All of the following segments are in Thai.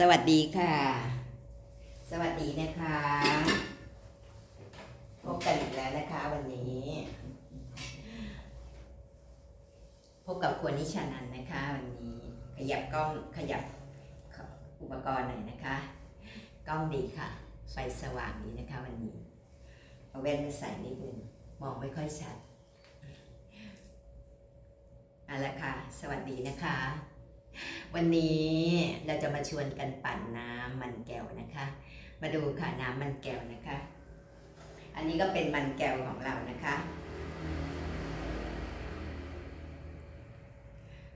สวัสดีค่ะ สวัสดีนะคะ พบกันอีกแล้วนะคะวันนี้ พบกับควรนิชานันนะคะวันนี้ ขยับกล้องขยับอุปกรณ์หน่อยนะคะ กล้องดีค่ะ ไฟสว่างดีนะคะวันนี้ เอาแว่นมาใส่นิดนึงมองไม่ค่อยชัดเอาละค่ะ สวัสดีนะคะ วันนี้เราจะมาชวนกันปั่นน้ำมันแก้วนะคะ มาดูค่ะน้ำมันแก้วนะคะ อันนี้ก็เป็นมันแก้วของเรานะคะ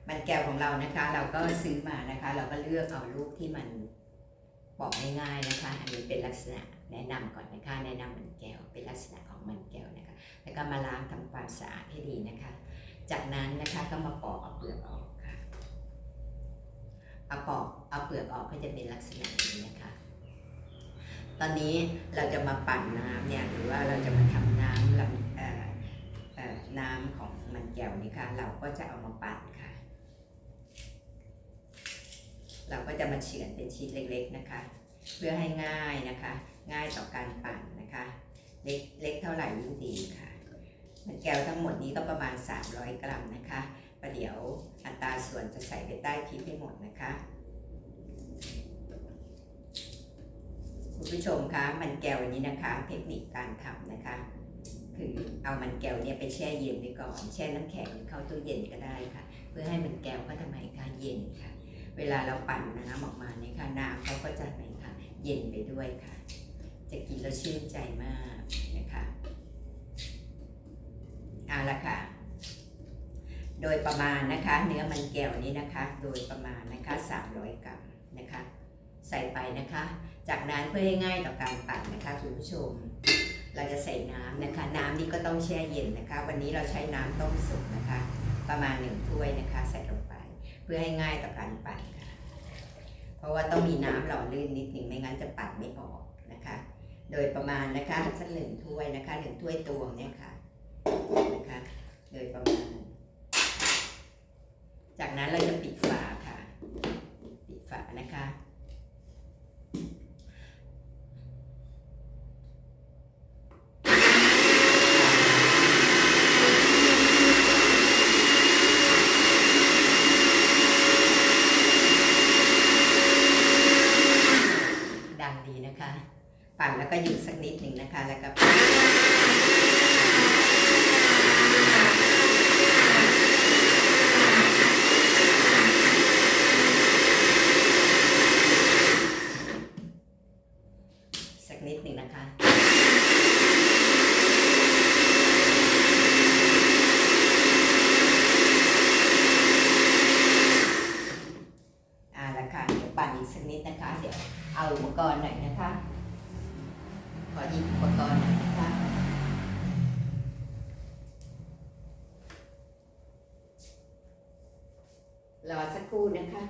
มันแก้วของเรานะคะ เราก็ซื้อมานะคะ เราก็เลือกเอาลูกที่มันปอกง่ายๆนะคะ อันนี้เป็นลักษณะแนะนำก่อนนะคะ แนะนำมันแก้วเป็นลักษณะของมันแก้วนะคะ แล้วก็มาล้างทำความสะอาดให้ดีนะคะ จากนั้นนะคะก็มาปอกเอาเปลือกออก เอาปอกเอาเปลือกออกก็จะเป็นลักษณะนี้นะคะ ตอนนี้เราจะมาปั่นน้ำเนี่ยหรือว่าเราจะมาทำน้ำลำน้ำของมันแก้วนี่ค่ะ เราก็จะเอามาปั่นค่ะ เราก็จะมาเฉือนเป็นชิ้นเล็ก ๆนะคะ เพื่อให้ง่ายนะคะ ง่ายต่อการปั่นนะคะเล็กเล็กเท่าไหร่ยิ่งดีค่ะ มันแก้วทั้งหมดนี้ก็ประมาณ 300 กรัมนะคะ ประเดี๋ยวอัตราส่วนจะใส่ไปใต้คลิปให้หมดนะคะ คุณผู้ชมคะมันแก้วนี้นะคะ เทคนิคการทำนะคะ คือเอามันแก้วเนี่ยไปแช่เย็นไว้ก่อน แช่น้ำแข็งเข้าตู้เย็นก็ได้ค่ะ เพื่อให้มันแก้วก็ทำไมคะเย็นค่ะ เวลาเราปั่นน้ำออกมาเนี่ยค่ะน้ำเขาก็จะไหมคะเย็นไปด้วยค่ะ จะกินแล้วชื่นใจมากนะคะเอาละค่ะ โดยประมาณนะคะ เนื้อมันแก้วนี้นะคะ โดยประมาณนะคะ 300 กรัมนะคะ ใส่ไปนะคะ จากนั้นเพื่อให้ง่ายต่อการปั่นนะคะคุณผู้ชม เราจะใส่น้ำนะคะ น้ำนี้ก็ต้องแช่เย็นนะคะ วันนี้เราใช้น้ำต้มสุกนะคะ ประมาณหนึ่งถ้วยนะคะ ใส่ลงไป เพื่อให้ง่ายต่อการปั่นค่ะ เพราะว่าต้องมีน้ำหล่อลื่นนิดหนึ่งไม่งั้นจะปั่นไม่ออกนะคะ โดยประมาณนะคะสักหนึ่งถ้วยนะคะหนึ่งถ้วยตวงเนี่ยค่ะนะคะ โดยประมาณ จากนั้นเราจะปิดฝาค่ะ ปิดฝานะคะ ดังดีนะคะ ปั่นแล้วก็หยุดสักนิดหนึ่งนะคะ แล้วก็สั กนิดหนึ่งนะคะอ่าละค่ะเดี๋ยวปั่นอีกสักนิดนะคะ เดี๋ยวเอาอุปกรณ์หน่อยนะคะ ขอหยิบอุปกรณ์หน่อยนะคะรอสักครู่นะคะ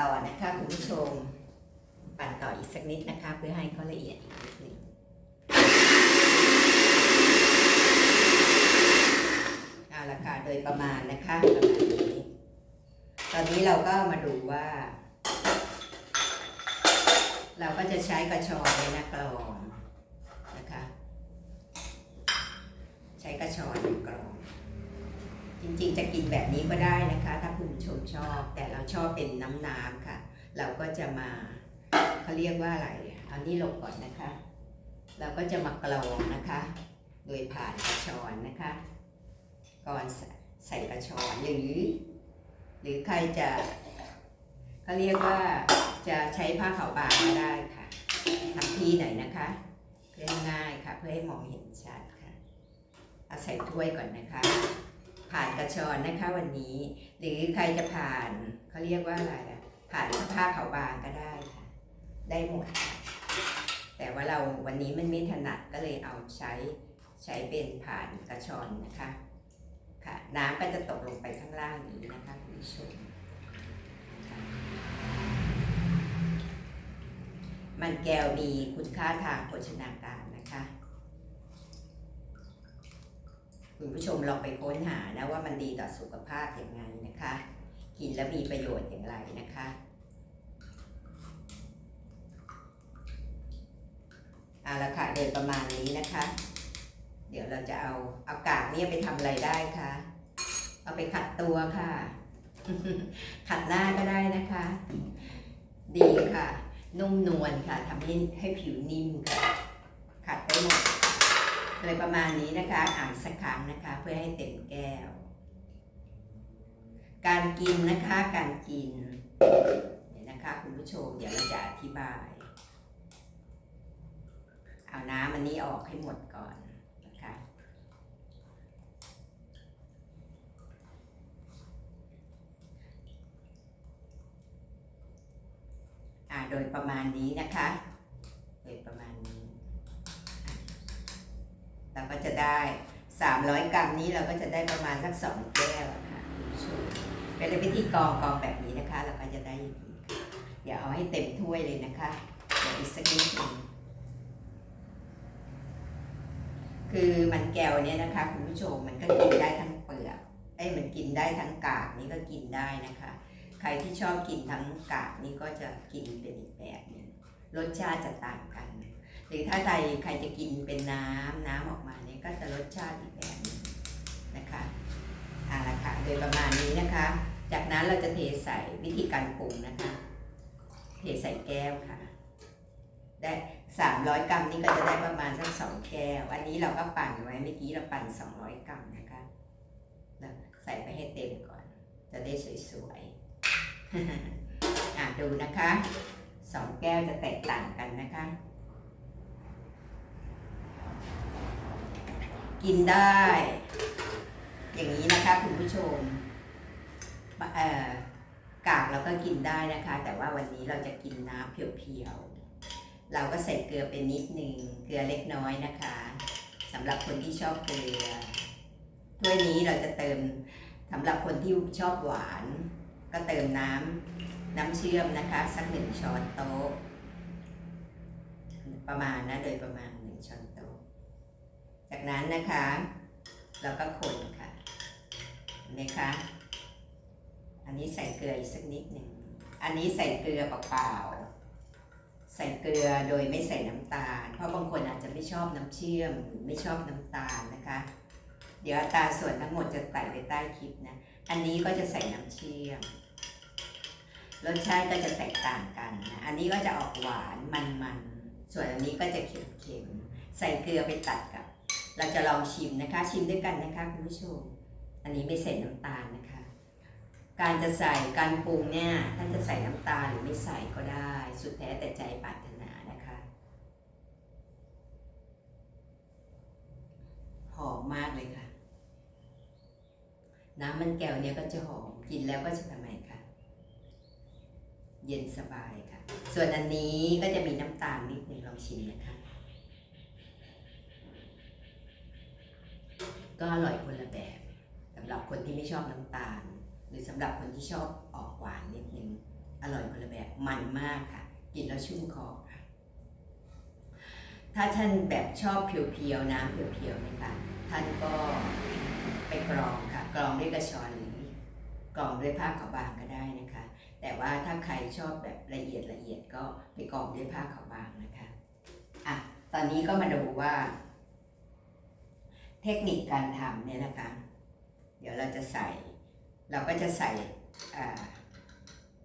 ต่อนะคะคุณผู้ชม ปั่นต่ออีกสักนิดนะคะ เพื่อให้เขาละเอียดอีกนิดนึงเอาละค่ะโดยประมาณนะคะประมาณนี้ ตอนนี้เราก็มาดูว่า เราก็จะใช้กระชอนในนะกรองนะคะ ใช้กระชอนกรอง จริงๆ จะกินแบบนี้ก็ได้นะคะ ถ้าคุณผู้ชมชอบ แต่เราชอบเป็นน้ำน้ำๆค่ะ เราก็จะมาเขาเรียกว่าอะไรเอานี่ลงก่อนนะคะ เราก็จะมากรองนะคะ โดยผ่านกระชอนนะคะ ก่อนใส่กระชอนหรือหรือใครจะเขาเรียกว่าจะใช้ผ้าขาวบางก็ได้ค่ะทำที่ไหนนะคะ เพื่อง่ายค่ะ เพื่อให้มองเห็นชัดค่ะเอาใส่ถ้วยก่อนนะคะ ผ่านกระชอนนะคะวันนี้ หรือใครจะผ่านเขาเรียกว่าอะไรอะผ่านผ้าขาวบางก็ได้ค่ะ ได้หมด แต่ว่าเราวันนี้มันไม่ถนัดก็เลยเอาใช้ใช้เป็นผ่านกระชอนนะคะค่ะน้ำก็จะตกลงไปข้างล่างนี้นะคะคุณผู้ชมมันแก้วมีคุณค่าทางโภชนาการนะคะ คุณผู้ชมลองไปค้นหานะว่ามันดีต่อสุขภาพอย่างไงนะคะ กินแล้วมีประโยชน์อย่างไรนะคะเอาละค่ะโดยประมาณนี้นะคะ เดี๋ยวเราจะเอาเอากากเนี่ยไปทำอะไรได้คะเอาไปขัดตัวค่ะ ขัดหน้าก็ได้นะคะ ดีค่ะ นุ่มนวลค่ะทำให้ให้ผิวนิ่มค่ะ ขัดได้หมด โดยประมาณนี้นะคะอ่านสักครั้งนะคะเพื่อให้เต็มแก้ว การกินนะคะการกินเนี่ยนะคะคุณผู้ชมเดี๋ยวเราจะอธิบาย เอาน้ำอันนี้ออกให้หมดก่อนนะคะอ่าโดยประมาณนี้นะคะ โดยประมาณ เราก็จะได้ 300 กรัมนี้เราก็จะได้ประมาณสักสองแก้วนะคะเป็นวิธีกรองกรองแบบนี้นะคะ เราก็จะได้อย่างนี้ค่ะอย่าเอาให้เต็มถ้วยเลยนะคะเดี๋ยวอีกสักนิดหนึงคือมันแก้วเนี่ยนะคะคุณผู้ชมมันก็กินได้ทั้งเปลือกเอ้มันกินได้ทั้งกากนี่ก็กินได้นะคะ ใครที่ชอบกินทั้งกากนี่ก็จะกินเป็นอีกแบบหนึงรสชาติจะต่างกัน หรือถ้าใครใครจะกินเป็นน้ำน้ำออกมาเนี่ยก็จะรสชาติอีกแบบนะคะเอาละค่ะโดยประมาณนี้นะคะ จากนั้นเราจะเทใส่วิธีการปรุงนะคะ เทใส่แก้วค่ะ ได้300กรัมนี่ก็จะได้ประมาณสักสองแก้ว อันนี้เราก็ปั่นไว้เมื่อกี้เราปั่น200กรัมนะคะแล้วใส่ไปให้เต็มก่อน จะได้สวยๆอะดูนะคะสองแก้วจะแตกต่างกันนะคะ กินได้ อย่างนี้นะคะคุณผู้ชมกากเราก็กินได้นะคะ แต่ว่าวันนี้เราจะกินน้ำเพียวๆ เราก็ใส่เกลือเป็นนิดนึงเกลือเล็กน้อยนะคะสำหรับคนที่ชอบเกลือถ้วยนี้เราจะเติมสำหรับคนที่ชอบหวาน ก็เติมน้ำน้ำเชื่อมนะคะสักหนึ่งช้อนโต๊ะประมาณนะโดยประมาณหนึ่งช้อนโต๊ะ จากนั้นนะคะ เราก็คนค่ะเห็นไหมคะอันนี้ใส่เกลืออีกสักนิดหนึ่งอันนี้ใส่เกลือเปล่าๆใส่เกลือโดยไม่ใส่น้ำตาล เพราะบางคนอาจจะไม่ชอบน้ำเชื่อมหรือไม่ชอบน้ำตาลนะคะ เดี๋ยวตาส่วนทั้งหมดจะใส่ไว้ใต้คลิปนะ อันนี้ก็จะใส่น้ำเชื่อมรสชาติก็จะแตกต่างกันนะอันนี้ก็จะออกหวานมันๆ ส่วนอันนี้ก็จะเค็มๆ ใส่เกลือไปตัดกับ เราจะลองชิมนะคะ ชิมด้วยกันนะคะคุณผู้ชม อันนี้ไม่ใส่น้ำตาลนะคะ การจะใส่การปรุงเนี่ยท่านจะใส่น้ำตาลหรือไม่ใส่ก็ได้ สุดแท้แต่ใจปรารถนานะคะหอมมากเลยค่ะ น้ำมันแก้วเนี่ยก็จะหอมกินแล้วก็จะทำไมคะเย็นสบายค่ะ ส่วนอันนี้ก็จะมีน้ำตาลนิดนึงลองชิมนะคะ ก็อร่อยคนละแบบสำหรับคนที่ไม่ชอบน้ำตาล หรือสำหรับคนที่ชอบออกหวานนิดนึงอร่อยคนละแบบมันมากค่ะ กินแล้วชุ่มคอค่ะถ้าท่านแบบชอบเพียวๆน้ำเพียวๆนะคะท่านก็ไปกรองค่ะกรองด้วยกระชอนหรือกรองด้วยผ้าขาวบางก็ได้นะคะ แต่ว่าถ้าใครชอบแบบละเอียดละเอียดก็ไปกรองด้วยผ้าขาวบางนะคะอะตอนนี้ก็มาดูว่า เทคนิคการทำเนี่ยนะคะ เดี๋ยวเราจะใส่ เราก็จะใส่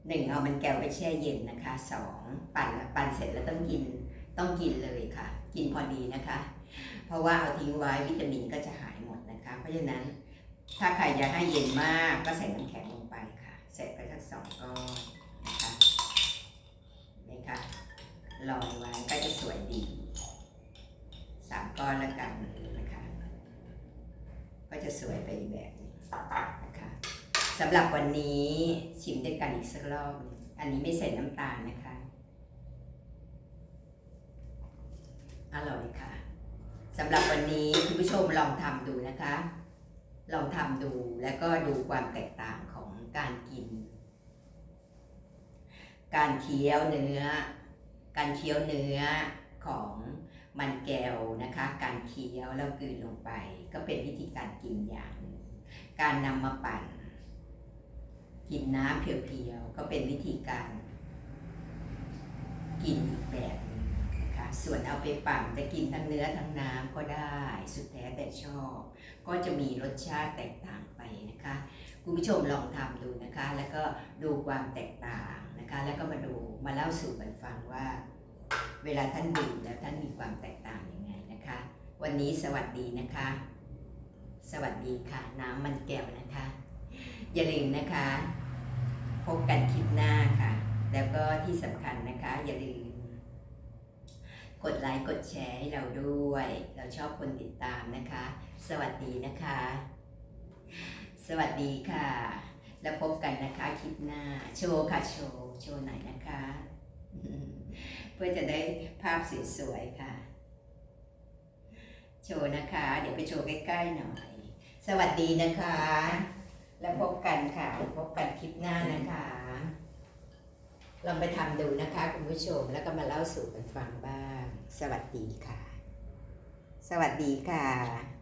หนึ่งเอามันแก้วไปแช่เย็นนะคะสองปั่นปั่นเสร็จแล้วต้องกินต้องกินเลยค่ะ กินพอดีนะคะ เพราะว่าเอาทิ้งไว้วิตามินก็จะหายหมดนะคะ เพราะฉะนั้นถ้าใครจะให้เย็นมากก็ใส่น้ำแข็งลงไปค่ะใส่ไปสักสองก้อนนะคะนี่ค่ะลอยไว้ก็จะสวยดีสามก้อนแล้วกันนะคะ ก็จะสวยไปอีกแบบหนึงนะคะสำ หรับวันนี้ชิมด้วยกันอีกสักรอบ อันนี้ไม่ใส่น้ำตาลนะคะ อร่อยค่ะสำหรับวันนี้คุณผู้ชมลองทำดูนะคะ ลองทำดูแล้วก็ดูความแตกต่างของการกิน การเคี้ยวเนื้อ การเคี้ยวเนื้อของมันแก้วนะคะ การเคี้ยวแล้วกลืนลงไป ก็เป็นวิธีการกินอย่าง การนำมาปั่น กินน้ำเพียวๆ ก็เป็นวิธีการกินอีกแบบหนึงนะคะส่วนเอาไปปั่นจะกินทั้งเนื้อทั้งน้ำก็ได้สุดแท้แต่ชอบ ก็จะมีรสชาติแตกต่างไปนะคะคุณผู้ชมลองทำดูนะคะ แล้วก็ดูความแตกต่างนะคะ แล้วก็มาดูมาเล่าสู่กันฟังว่า เวลาท่านดื่มแล้วท่านมีความแตกต่างยังไงนะคะ วันนี้สวัสดีนะคะ สวัสดีค่ะ น้ำมันแก้วนะคะ อย่าลืมนะคะ พบกันคลิปหน้าค่ะ แล้วก็ที่สำคัญนะคะ อย่าลืมกดไลค์กดแชร์ให้เราด้วย เราชอบคนติดตามนะคะ สวัสดีนะคะ สวัสดีค่ะ แล้วพบกันนะคะคลิปหน้า โชว์ค่ะโชว์ โชว์หน่อยนะคะ เพื่อจะได้ภาพสวยๆค่ะ โชว์นะคะ เดี๋ยวไปโชว์ใกล้ๆหน่อย สวัสดีนะคะ แล้วพบกันค่ะ พบกันคลิปหน้านะคะ ลองไปทำดูนะคะคุณผู้ชมแล้วก็มาเล่าสู่กันฟังบ้าง สวัสดีค่ะ สวัสดีค่ะ